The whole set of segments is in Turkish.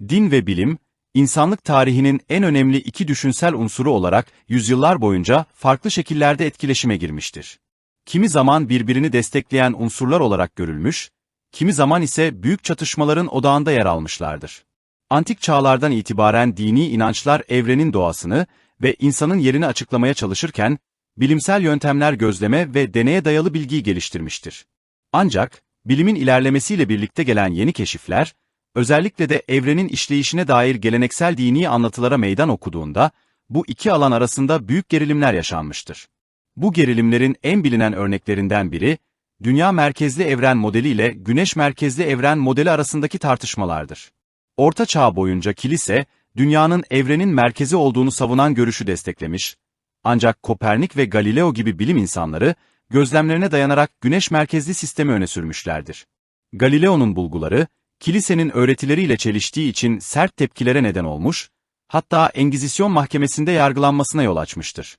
Din ve bilim, insanlık tarihinin en önemli iki düşünsel unsuru olarak yüzyıllar boyunca farklı şekillerde etkileşime girmiştir. Kimi zaman birbirini destekleyen unsurlar olarak görülmüş, kimi zaman ise büyük çatışmaların odağında yer almışlardır. Antik çağlardan itibaren dini inançlar evrenin doğasını ve insanın yerini açıklamaya çalışırken, bilimsel yöntemler gözleme ve deneye dayalı bilgiyi geliştirmiştir. Ancak, bilimin ilerlemesiyle birlikte gelen yeni keşifler, özellikle de evrenin işleyişine dair geleneksel dini anlatılara meydan okuduğunda, bu iki alan arasında büyük gerilimler yaşanmıştır. Bu gerilimlerin en bilinen örneklerinden biri, dünya merkezli evren modeli ile güneş merkezli evren modeli arasındaki tartışmalardır. Orta Çağ boyunca kilise, dünyanın evrenin merkezi olduğunu savunan görüşü desteklemiş, ancak Kopernik ve Galileo gibi bilim insanları, gözlemlerine dayanarak güneş merkezli sistemi öne sürmüşlerdir. Galileo'nun bulguları, kilisenin öğretileriyle çeliştiği için sert tepkilere neden olmuş, hatta Engizisyon mahkemesinde yargılanmasına yol açmıştır.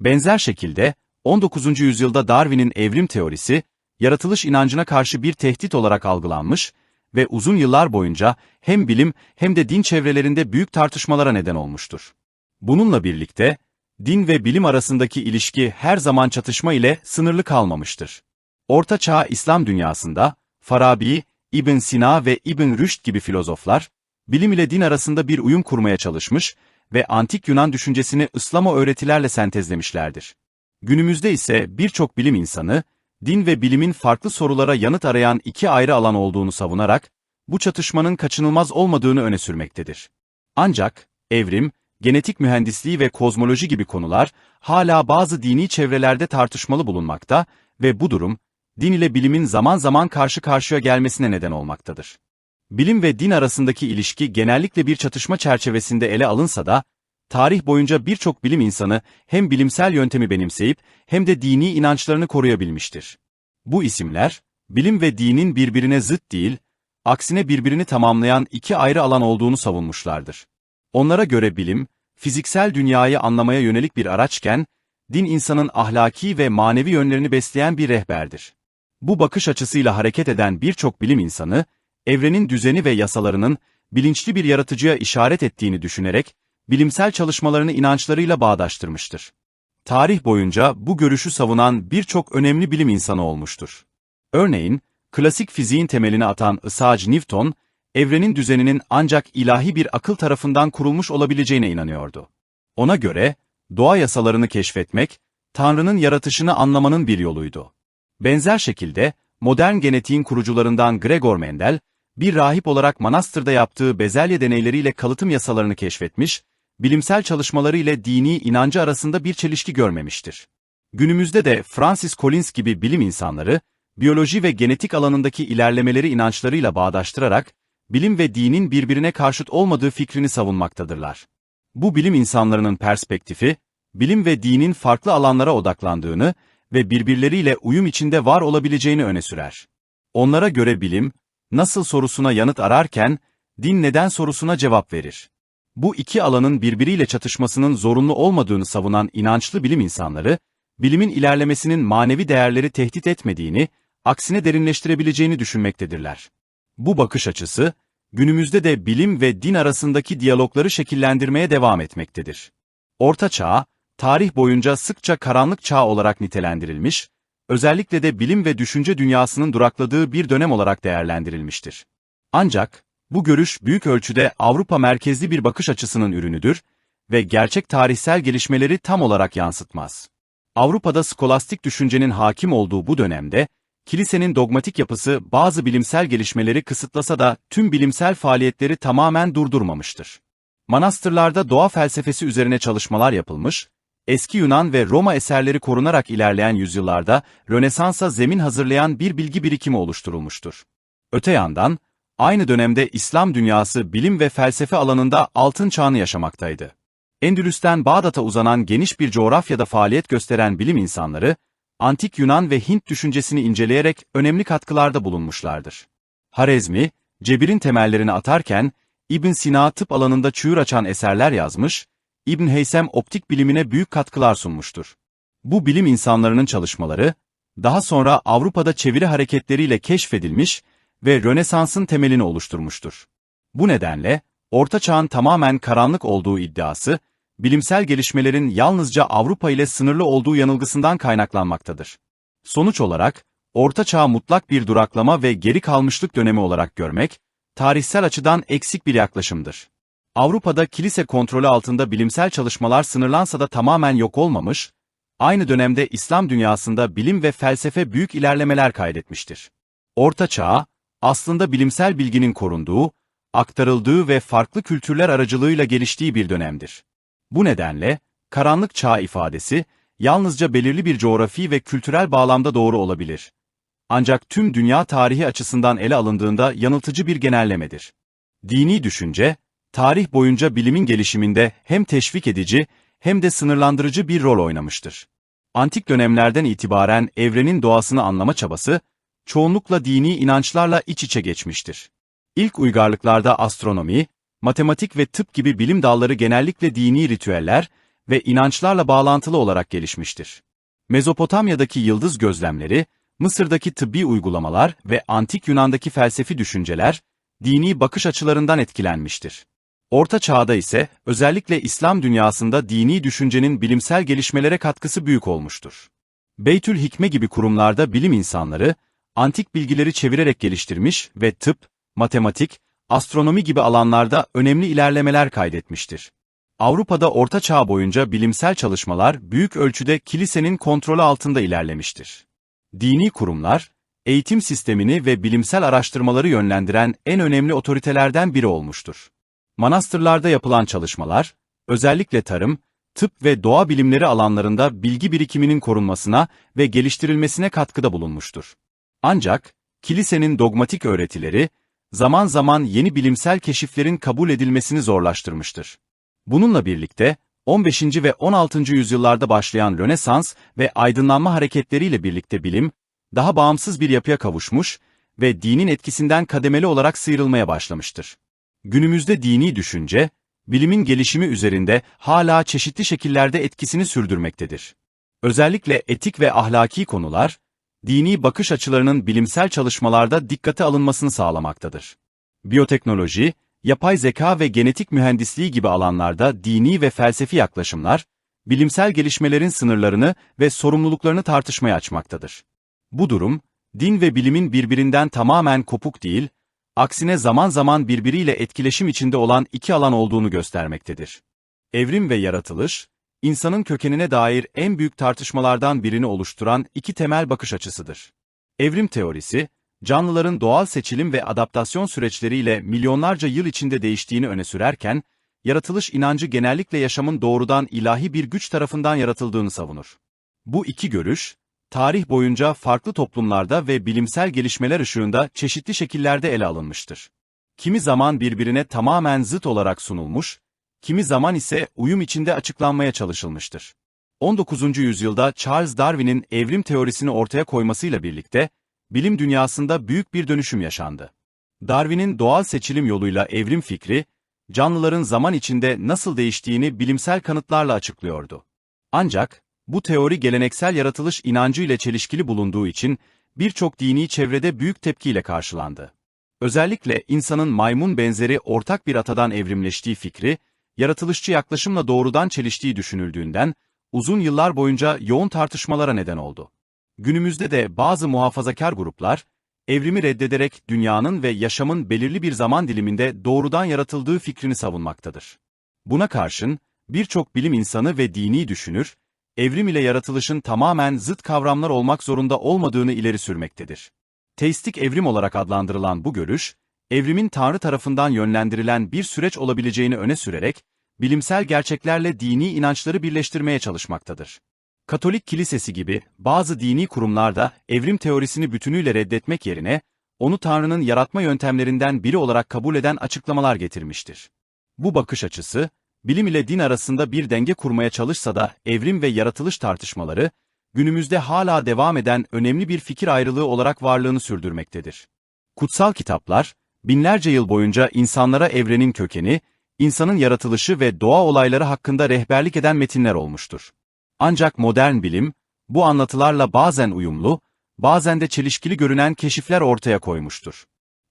Benzer şekilde, 19. yüzyılda Darwin'in evrim teorisi, yaratılış inancına karşı bir tehdit olarak algılanmış ve uzun yıllar boyunca hem bilim hem de din çevrelerinde büyük tartışmalara neden olmuştur. Bununla birlikte, din ve bilim arasındaki ilişki her zaman çatışma ile sınırlı kalmamıştır. Orta Çağ İslam dünyasında, Farabi, İbn Sina ve İbn Rüşd gibi filozoflar, bilim ile din arasında bir uyum kurmaya çalışmış ve antik Yunan düşüncesini Islamo öğretilerle sentezlemişlerdir. Günümüzde ise birçok bilim insanı, din ve bilimin farklı sorulara yanıt arayan iki ayrı alan olduğunu savunarak, bu çatışmanın kaçınılmaz olmadığını öne sürmektedir. Ancak, evrim, genetik mühendisliği ve kozmoloji gibi konular hala bazı dini çevrelerde tartışmalı bulunmakta ve bu durum, din ile bilimin zaman zaman karşı karşıya gelmesine neden olmaktadır. Bilim ve din arasındaki ilişki genellikle bir çatışma çerçevesinde ele alınsa da, tarih boyunca birçok bilim insanı hem bilimsel yöntemi benimseyip hem de dini inançlarını koruyabilmiştir. Bu isimler, bilim ve dinin birbirine zıt değil, aksine birbirini tamamlayan iki ayrı alan olduğunu savunmuşlardır. Onlara göre bilim, fiziksel dünyayı anlamaya yönelik bir araçken, din insanın ahlaki ve manevi yönlerini besleyen bir rehberdir. Bu bakış açısıyla hareket eden birçok bilim insanı, evrenin düzeni ve yasalarının bilinçli bir yaratıcıya işaret ettiğini düşünerek, bilimsel çalışmalarını inançlarıyla bağdaştırmıştır. Tarih boyunca bu görüşü savunan birçok önemli bilim insanı olmuştur. Örneğin, klasik fiziğin temelini atan Isaac Newton, evrenin düzeninin ancak ilahi bir akıl tarafından kurulmuş olabileceğine inanıyordu. Ona göre, doğa yasalarını keşfetmek, Tanrı'nın yaratışını anlamanın bir yoluydu. Benzer şekilde, modern genetiğin kurucularından Gregor Mendel, bir rahip olarak manastırda yaptığı bezelye deneyleriyle kalıtım yasalarını keşfetmiş, bilimsel çalışmaları ile dini inancı arasında bir çelişki görmemiştir. Günümüzde de Francis Collins gibi bilim insanları, biyoloji ve genetik alanındaki ilerlemeleri inançlarıyla bağdaştırarak, bilim ve dinin birbirine karşıt olmadığı fikrini savunmaktadırlar. Bu bilim insanlarının perspektifi, bilim ve dinin farklı alanlara odaklandığını ve birbirleriyle uyum içinde var olabileceğini öne sürer. Onlara göre bilim, nasıl sorusuna yanıt ararken, din neden sorusuna cevap verir. Bu iki alanın birbiriyle çatışmasının zorunlu olmadığını savunan inançlı bilim insanları, bilimin ilerlemesinin manevi değerleri tehdit etmediğini, aksine derinleştirebileceğini düşünmektedirler. Bu bakış açısı, günümüzde de bilim ve din arasındaki diyalogları şekillendirmeye devam etmektedir. Orta Çağ, tarih boyunca sıkça karanlık çağ olarak nitelendirilmiş, özellikle de bilim ve düşünce dünyasının durakladığı bir dönem olarak değerlendirilmiştir. Ancak, bu görüş büyük ölçüde Avrupa merkezli bir bakış açısının ürünüdür ve gerçek tarihsel gelişmeleri tam olarak yansıtmaz. Avrupa'da skolastik düşüncenin hakim olduğu bu dönemde, kilisenin dogmatik yapısı bazı bilimsel gelişmeleri kısıtlasa da tüm bilimsel faaliyetleri tamamen durdurmamıştır. Manastırlarda doğa felsefesi üzerine çalışmalar yapılmış, eski Yunan ve Roma eserleri korunarak ilerleyen yüzyıllarda Rönesans'a zemin hazırlayan bir bilgi birikimi oluşturulmuştur. Öte yandan, aynı dönemde İslam dünyası bilim ve felsefe alanında altın çağını yaşamaktaydı. Endülüs'ten Bağdat'a uzanan geniş bir coğrafyada faaliyet gösteren bilim insanları, antik Yunan ve Hint düşüncesini inceleyerek önemli katkılarda bulunmuşlardır. Harezmi, cebirin temellerini atarken, İbn Sina tıp alanında çığır açan eserler yazmış, İbn Heysem optik bilimine büyük katkılar sunmuştur. Bu bilim insanlarının çalışmaları, daha sonra Avrupa'da çeviri hareketleriyle keşfedilmiş ve Rönesans'ın temelini oluşturmuştur. Bu nedenle, Orta Çağ'ın tamamen karanlık olduğu iddiası, bilimsel gelişmelerin yalnızca Avrupa ile sınırlı olduğu yanılgısından kaynaklanmaktadır. Sonuç olarak, Orta Çağ mutlak bir duraklama ve geri kalmışlık dönemi olarak görmek, tarihsel açıdan eksik bir yaklaşımdır. Avrupa'da kilise kontrolü altında bilimsel çalışmalar sınırlansa da tamamen yok olmamış, aynı dönemde İslam dünyasında bilim ve felsefe büyük ilerlemeler kaydetmiştir. Orta Çağ, aslında bilimsel bilginin korunduğu, aktarıldığı ve farklı kültürler aracılığıyla geliştiği bir dönemdir. Bu nedenle, karanlık çağ ifadesi, yalnızca belirli bir coğrafi ve kültürel bağlamda doğru olabilir. Ancak tüm dünya tarihi açısından ele alındığında yanıltıcı bir genellemedir. Dini düşünce, tarih boyunca bilimin gelişiminde hem teşvik edici hem de sınırlandırıcı bir rol oynamıştır. Antik dönemlerden itibaren evrenin doğasını anlama çabası, çoğunlukla dini inançlarla iç içe geçmiştir. İlk uygarlıklarda astronomi, matematik ve tıp gibi bilim dalları genellikle dini ritüeller ve inançlarla bağlantılı olarak gelişmiştir. Mezopotamya'daki yıldız gözlemleri, Mısır'daki tıbbi uygulamalar ve antik Yunan'daki felsefi düşünceler, dini bakış açılarından etkilenmiştir. Orta Çağ'da ise özellikle İslam dünyasında dini düşüncenin bilimsel gelişmelere katkısı büyük olmuştur. Beytül Hikme gibi kurumlarda bilim insanları, antik bilgileri çevirerek geliştirmiş ve tıp, matematik, astronomi gibi alanlarda önemli ilerlemeler kaydetmiştir. Avrupa'da Orta Çağ boyunca bilimsel çalışmalar büyük ölçüde kilisenin kontrolü altında ilerlemiştir. Dini kurumlar, eğitim sistemini ve bilimsel araştırmaları yönlendiren en önemli otoritelerden biri olmuştur. Manastırlarda yapılan çalışmalar, özellikle tarım, tıp ve doğa bilimleri alanlarında bilgi birikiminin korunmasına ve geliştirilmesine katkıda bulunmuştur. Ancak, kilisenin dogmatik öğretileri, zaman zaman yeni bilimsel keşiflerin kabul edilmesini zorlaştırmıştır. Bununla birlikte, 15. ve 16. yüzyıllarda başlayan Rönesans ve aydınlanma hareketleriyle birlikte bilim, daha bağımsız bir yapıya kavuşmuş ve dinin etkisinden kademeli olarak sıyrılmaya başlamıştır. Günümüzde dini düşünce, bilimin gelişimi üzerinde hala çeşitli şekillerde etkisini sürdürmektedir. Özellikle etik ve ahlaki konular, dini bakış açılarının bilimsel çalışmalarda dikkate alınmasını sağlamaktadır. Biyoteknoloji, yapay zeka ve genetik mühendisliği gibi alanlarda dini ve felsefi yaklaşımlar, bilimsel gelişmelerin sınırlarını ve sorumluluklarını tartışmaya açmaktadır. Bu durum, din ve bilimin birbirinden tamamen kopuk değil, aksine zaman zaman birbiriyle etkileşim içinde olan iki alan olduğunu göstermektedir. Evrim ve yaratılış, insanın kökenine dair en büyük tartışmalardan birini oluşturan iki temel bakış açısıdır. Evrim teorisi, canlıların doğal seçilim ve adaptasyon süreçleriyle milyonlarca yıl içinde değiştiğini öne sürerken, yaratılış inancı genellikle yaşamın doğrudan ilahi bir güç tarafından yaratıldığını savunur. Bu iki görüş, tarih boyunca farklı toplumlarda ve bilimsel gelişmeler ışığında çeşitli şekillerde ele alınmıştır. Kimi zaman birbirine tamamen zıt olarak sunulmuş, kimi zaman ise uyum içinde açıklanmaya çalışılmıştır. 19. yüzyılda Charles Darwin'in evrim teorisini ortaya koymasıyla birlikte, bilim dünyasında büyük bir dönüşüm yaşandı. Darwin'in doğal seçilim yoluyla evrim fikri, canlıların zaman içinde nasıl değiştiğini bilimsel kanıtlarla açıklıyordu. Ancak, bu teori geleneksel yaratılış inancı ile çelişkili bulunduğu için birçok dini çevrede büyük tepkiyle karşılandı. Özellikle insanın maymun benzeri ortak bir atadan evrimleştiği fikri, yaratılışçı yaklaşımla doğrudan çeliştiği düşünüldüğünden, uzun yıllar boyunca yoğun tartışmalara neden oldu. Günümüzde de bazı muhafazakar gruplar, evrimi reddederek dünyanın ve yaşamın belirli bir zaman diliminde doğrudan yaratıldığı fikrini savunmaktadır. Buna karşın, birçok bilim insanı ve dini düşünür, evrim ile yaratılışın tamamen zıt kavramlar olmak zorunda olmadığını ileri sürmektedir. Teistik evrim olarak adlandırılan bu görüş, evrimin Tanrı tarafından yönlendirilen bir süreç olabileceğini öne sürerek, bilimsel gerçeklerle dini inançları birleştirmeye çalışmaktadır. Katolik Kilisesi gibi bazı dini kurumlarda evrim teorisini bütünüyle reddetmek yerine, onu Tanrı'nın yaratma yöntemlerinden biri olarak kabul eden açıklamalar getirmiştir. Bu bakış açısı, bilim ile din arasında bir denge kurmaya çalışsa da evrim ve yaratılış tartışmaları, günümüzde hala devam eden önemli bir fikir ayrılığı olarak varlığını sürdürmektedir. Kutsal kitaplar, binlerce yıl boyunca insanlara evrenin kökeni, insanın yaratılışı ve doğa olayları hakkında rehberlik eden metinler olmuştur. Ancak modern bilim, bu anlatılarla bazen uyumlu, bazen de çelişkili görünen keşifler ortaya koymuştur.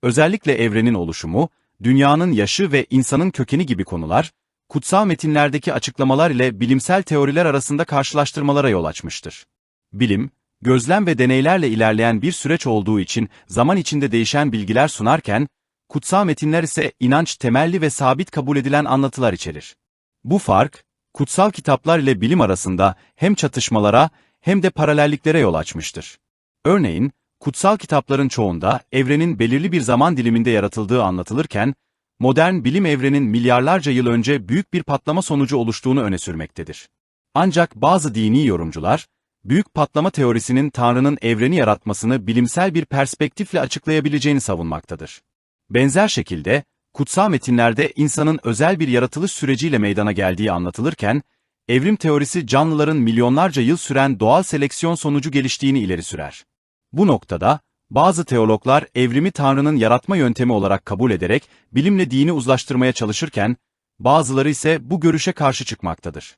Özellikle evrenin oluşumu, dünyanın yaşı ve insanın kökeni gibi konular, kutsal metinlerdeki açıklamalar ile bilimsel teoriler arasında karşılaştırmalara yol açmıştır. Bilim, gözlem ve deneylerle ilerleyen bir süreç olduğu için zaman içinde değişen bilgiler sunarken, kutsal metinler ise inanç temelli ve sabit kabul edilen anlatılar içerir. Bu fark, kutsal kitaplar ile bilim arasında hem çatışmalara hem de paralelliklere yol açmıştır. Örneğin, kutsal kitapların çoğunda evrenin belirli bir zaman diliminde yaratıldığı anlatılırken, modern bilim evrenin milyarlarca yıl önce büyük bir patlama sonucu oluştuğunu öne sürmektedir. Ancak bazı dini yorumcular, büyük patlama teorisinin Tanrı'nın evreni yaratmasını bilimsel bir perspektifle açıklayabileceğini savunmaktadır. Benzer şekilde, kutsal metinlerde insanın özel bir yaratılış süreciyle meydana geldiği anlatılırken, evrim teorisi canlıların milyonlarca yıl süren doğal seleksiyon sonucu geliştiğini ileri sürer. Bu noktada, bazı teologlar evrimi Tanrı'nın yaratma yöntemi olarak kabul ederek bilimle dini uzlaştırmaya çalışırken, bazıları ise bu görüşe karşı çıkmaktadır.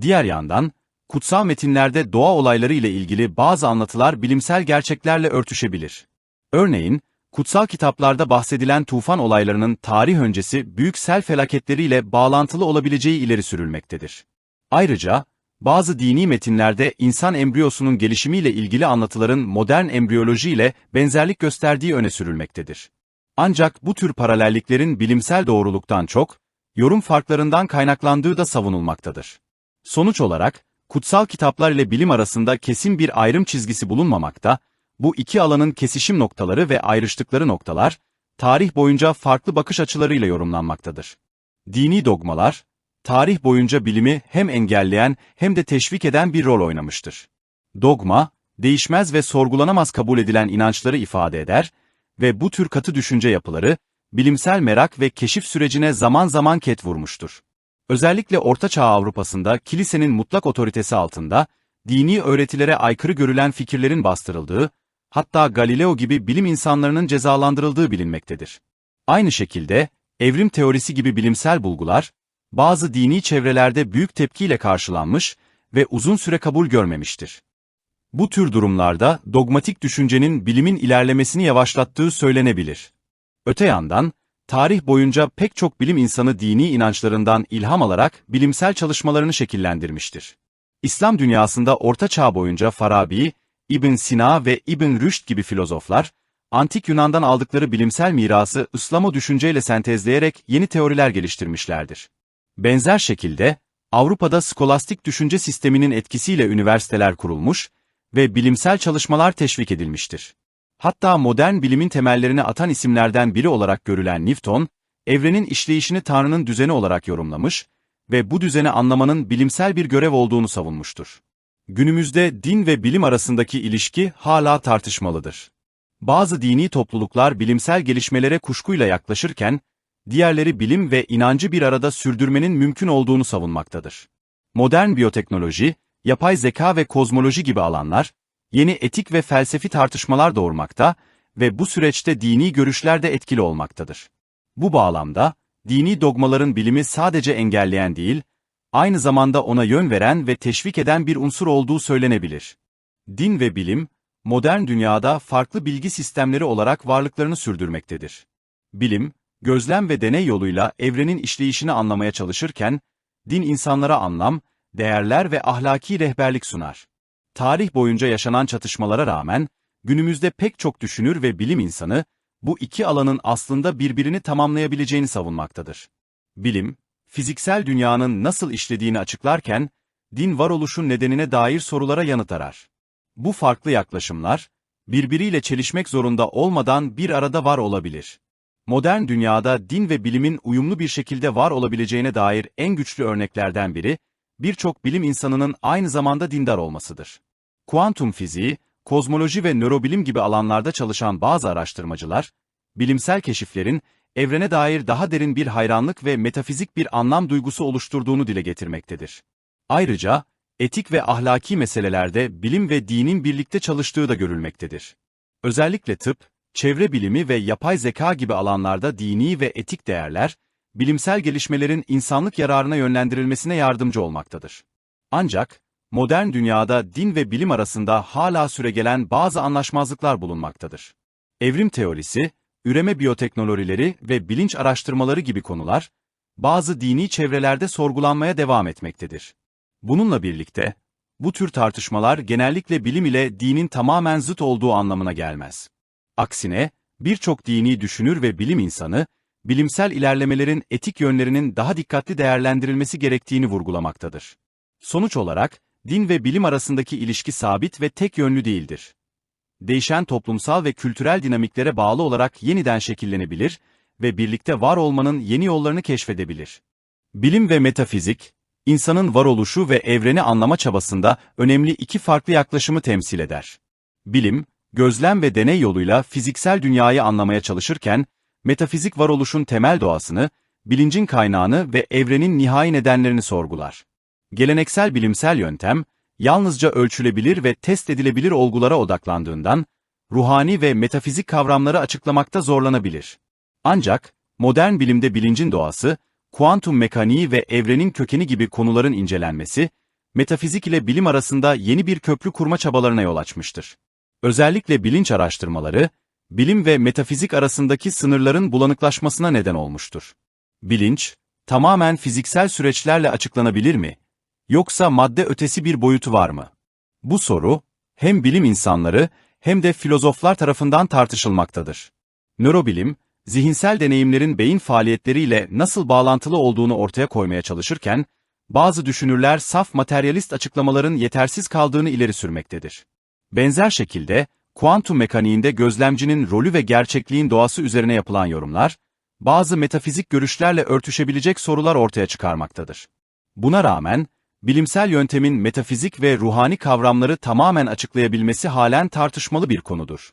Diğer yandan, kutsal metinlerde doğa olayları ile ilgili bazı anlatılar bilimsel gerçeklerle örtüşebilir. Örneğin, kutsal kitaplarda bahsedilen tufan olaylarının tarih öncesi büyük sel felaketleriyle bağlantılı olabileceği ileri sürülmektedir. Ayrıca, bazı dini metinlerde insan embriyosunun gelişimiyle ilgili anlatıların modern embriyoloji ile benzerlik gösterdiği öne sürülmektedir. Ancak bu tür paralelliklerin bilimsel doğruluktan çok, yorum farklarından kaynaklandığı da savunulmaktadır. Sonuç olarak, kutsal kitaplar ile bilim arasında kesin bir ayrım çizgisi bulunmamakta, bu iki alanın kesişim noktaları ve ayrıştıkları noktalar, tarih boyunca farklı bakış açılarıyla yorumlanmaktadır. Dini dogmalar, tarih boyunca bilimi hem engelleyen hem de teşvik eden bir rol oynamıştır. Dogma, değişmez ve sorgulanamaz kabul edilen inançları ifade eder ve bu tür katı düşünce yapıları, bilimsel merak ve keşif sürecine zaman zaman ket vurmuştur. Özellikle Orta Çağ Avrupa'sında kilisenin mutlak otoritesi altında, dini öğretilere aykırı görülen fikirlerin bastırıldığı, hatta Galileo gibi bilim insanlarının cezalandırıldığı bilinmektedir. Aynı şekilde, evrim teorisi gibi bilimsel bulgular, bazı dini çevrelerde büyük tepkiyle karşılanmış ve uzun süre kabul görmemiştir. Bu tür durumlarda dogmatik düşüncenin bilimin ilerlemesini yavaşlattığı söylenebilir. Öte yandan, tarih boyunca pek çok bilim insanı dini inançlarından ilham alarak bilimsel çalışmalarını şekillendirmiştir. İslam dünyasında Orta Çağ boyunca Farabi, İbn Sina ve İbn Rüşd gibi filozoflar, Antik Yunan'dan aldıkları bilimsel mirası Islamo düşünceyle sentezleyerek yeni teoriler geliştirmişlerdir. Benzer şekilde, Avrupa'da skolastik düşünce sisteminin etkisiyle üniversiteler kurulmuş ve bilimsel çalışmalar teşvik edilmiştir. Hatta modern bilimin temellerini atan isimlerden biri olarak görülen Newton, evrenin işleyişini Tanrı'nın düzeni olarak yorumlamış ve bu düzeni anlamanın bilimsel bir görev olduğunu savunmuştur. Günümüzde din ve bilim arasındaki ilişki hala tartışmalıdır. Bazı dini topluluklar bilimsel gelişmelere kuşkuyla yaklaşırken, diğerleri bilim ve inancı bir arada sürdürmenin mümkün olduğunu savunmaktadır. Modern biyoteknoloji, yapay zeka ve kozmoloji gibi alanlar, yeni etik ve felsefi tartışmalar doğurmakta ve bu süreçte dini görüşler de etkili olmaktadır. Bu bağlamda, dini dogmaların bilimi sadece engelleyen değil, aynı zamanda ona yön veren ve teşvik eden bir unsur olduğu söylenebilir. Din ve bilim, modern dünyada farklı bilgi sistemleri olarak varlıklarını sürdürmektedir. Bilim, gözlem ve deney yoluyla evrenin işleyişini anlamaya çalışırken, din insanlara anlam, değerler ve ahlaki rehberlik sunar. Tarih boyunca yaşanan çatışmalara rağmen, günümüzde pek çok düşünür ve bilim insanı, bu iki alanın aslında birbirini tamamlayabileceğini savunmaktadır. Bilim, fiziksel dünyanın nasıl işlediğini açıklarken, din varoluşun nedenine dair sorulara yanıt arar. Bu farklı yaklaşımlar, birbiriyle çelişmek zorunda olmadan bir arada var olabilir. Modern dünyada din ve bilimin uyumlu bir şekilde var olabileceğine dair en güçlü örneklerden biri, birçok bilim insanının aynı zamanda dindar olmasıdır. Kuantum fiziği, kozmoloji ve nörobilim gibi alanlarda çalışan bazı araştırmacılar, bilimsel keşiflerin evrene dair daha derin bir hayranlık ve metafizik bir anlam duygusu oluşturduğunu dile getirmektedir. Ayrıca, etik ve ahlaki meselelerde bilim ve dinin birlikte çalıştığı da görülmektedir. Özellikle tıp, çevre bilimi ve yapay zeka gibi alanlarda dini ve etik değerler, bilimsel gelişmelerin insanlık yararına yönlendirilmesine yardımcı olmaktadır. Ancak, modern dünyada din ve bilim arasında hala süregelen bazı anlaşmazlıklar bulunmaktadır. Evrim teorisi, üreme biyoteknolojileri ve bilinç araştırmaları gibi konular, bazı dini çevrelerde sorgulanmaya devam etmektedir. Bununla birlikte, bu tür tartışmalar genellikle bilim ile dinin tamamen zıt olduğu anlamına gelmez. Aksine, birçok dini düşünür ve bilim insanı, bilimsel ilerlemelerin etik yönlerinin daha dikkatli değerlendirilmesi gerektiğini vurgulamaktadır. Sonuç olarak, din ve bilim arasındaki ilişki sabit ve tek yönlü değildir. Değişen toplumsal ve kültürel dinamiklere bağlı olarak yeniden şekillenebilir ve birlikte var olmanın yeni yollarını keşfedebilir. Bilim ve metafizik, insanın varoluşu ve evreni anlama çabasında önemli iki farklı yaklaşımı temsil eder. Bilim, gözlem ve deney yoluyla fiziksel dünyayı anlamaya çalışırken, metafizik varoluşun temel doğasını, bilincin kaynağını ve evrenin nihai nedenlerini sorgular. Geleneksel bilimsel yöntem, yalnızca ölçülebilir ve test edilebilir olgulara odaklandığından, ruhani ve metafizik kavramları açıklamakta zorlanabilir. Ancak, modern bilimde bilincin doğası, kuantum mekaniği ve evrenin kökeni gibi konuların incelenmesi, metafizik ile bilim arasında yeni bir köprü kurma çabalarına yol açmıştır. Özellikle bilinç araştırmaları, bilim ve metafizik arasındaki sınırların bulanıklaşmasına neden olmuştur. Bilinç, tamamen fiziksel süreçlerle açıklanabilir mi? Yoksa madde ötesi bir boyutu var mı? Bu soru, hem bilim insanları hem de filozoflar tarafından tartışılmaktadır. Nörobilim, zihinsel deneyimlerin beyin faaliyetleriyle nasıl bağlantılı olduğunu ortaya koymaya çalışırken, bazı düşünürler saf materyalist açıklamaların yetersiz kaldığını ileri sürmektedir. Benzer şekilde, kuantum mekaniğinde gözlemcinin rolü ve gerçekliğin doğası üzerine yapılan yorumlar, bazı metafizik görüşlerle örtüşebilecek sorular ortaya çıkarmaktadır. Buna rağmen, bilimsel yöntemin metafizik ve ruhani kavramları tamamen açıklayabilmesi halen tartışmalı bir konudur.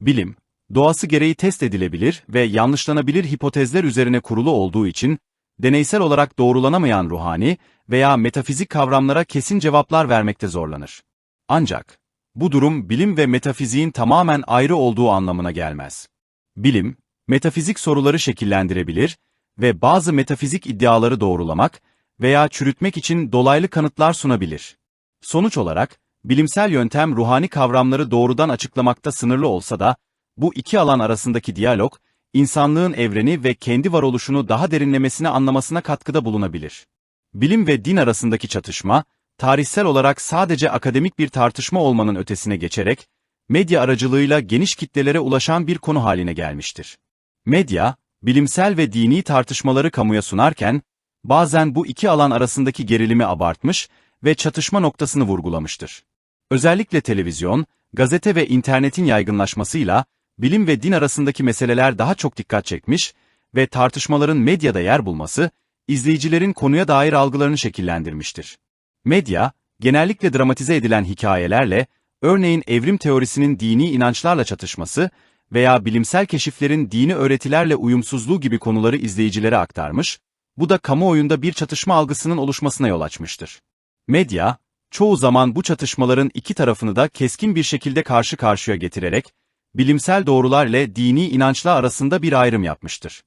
Bilim, doğası gereği test edilebilir ve yanlışlanabilir hipotezler üzerine kurulu olduğu için, deneysel olarak doğrulanamayan ruhani veya metafizik kavramlara kesin cevaplar vermekte zorlanır. Ancak, bu durum bilim ve metafiziğin tamamen ayrı olduğu anlamına gelmez. Bilim, metafizik soruları şekillendirebilir ve bazı metafizik iddiaları doğrulamak veya çürütmek için dolaylı kanıtlar sunabilir. Sonuç olarak, bilimsel yöntem ruhani kavramları doğrudan açıklamakta sınırlı olsa da, bu iki alan arasındaki diyalog, insanlığın evreni ve kendi varoluşunu daha derinlemesine anlamasına katkıda bulunabilir. Bilim ve din arasındaki çatışma, tarihsel olarak sadece akademik bir tartışma olmanın ötesine geçerek, medya aracılığıyla geniş kitlelere ulaşan bir konu haline gelmiştir. Medya, bilimsel ve dini tartışmaları kamuya sunarken, bazen bu iki alan arasındaki gerilimi abartmış ve çatışma noktasını vurgulamıştır. Özellikle televizyon, gazete ve internetin yaygınlaşmasıyla, bilim ve din arasındaki meseleler daha çok dikkat çekmiş ve tartışmaların medyada yer bulması, izleyicilerin konuya dair algılarını şekillendirmiştir. Medya, genellikle dramatize edilen hikayelerle, örneğin evrim teorisinin dini inançlarla çatışması veya bilimsel keşiflerin dini öğretilerle uyumsuzluğu gibi konuları izleyicilere aktarmış, bu da kamuoyunda bir çatışma algısının oluşmasına yol açmıştır. Medya, çoğu zaman bu çatışmaların iki tarafını da keskin bir şekilde karşı karşıya getirerek, bilimsel doğrular ile dini inançlar arasında bir ayrım yapmıştır.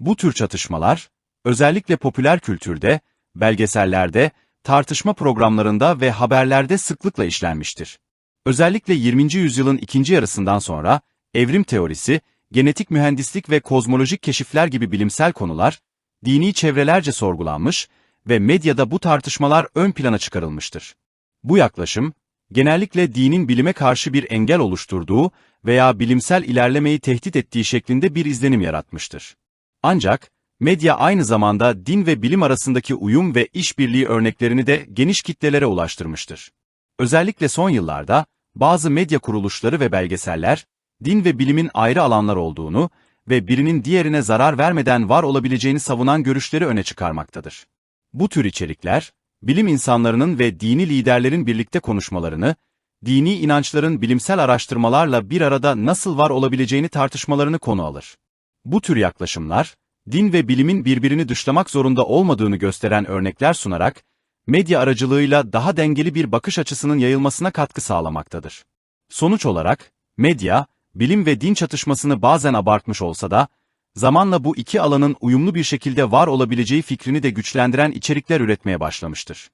Bu tür çatışmalar, özellikle popüler kültürde, belgesellerde, tartışma programlarında ve haberlerde sıklıkla işlenmiştir. Özellikle 20. yüzyılın ikinci yarısından sonra, evrim teorisi, genetik mühendislik ve kozmolojik keşifler gibi bilimsel konular, dini çevrelerce sorgulanmış ve medyada bu tartışmalar ön plana çıkarılmıştır. Bu yaklaşım, genellikle dinin bilime karşı bir engel oluşturduğu veya bilimsel ilerlemeyi tehdit ettiği şeklinde bir izlenim yaratmıştır. Ancak, medya aynı zamanda din ve bilim arasındaki uyum ve işbirliği örneklerini de geniş kitlelere ulaştırmıştır. Özellikle son yıllarda, bazı medya kuruluşları ve belgeseller, din ve bilimin ayrı alanlar olduğunu ve birinin diğerine zarar vermeden var olabileceğini savunan görüşleri öne çıkarmaktadır. Bu tür içerikler, bilim insanlarının ve dini liderlerin birlikte konuşmalarını, dini inançların bilimsel araştırmalarla bir arada nasıl var olabileceğini tartışmalarını konu alır. Bu tür yaklaşımlar, din ve bilimin birbirini dışlamak zorunda olmadığını gösteren örnekler sunarak, medya aracılığıyla daha dengeli bir bakış açısının yayılmasına katkı sağlamaktadır. Sonuç olarak, medya, bilim ve din çatışmasını bazen abartmış olsa da, zamanla bu iki alanın uyumlu bir şekilde var olabileceği fikrini de güçlendiren içerikler üretmeye başlamıştır.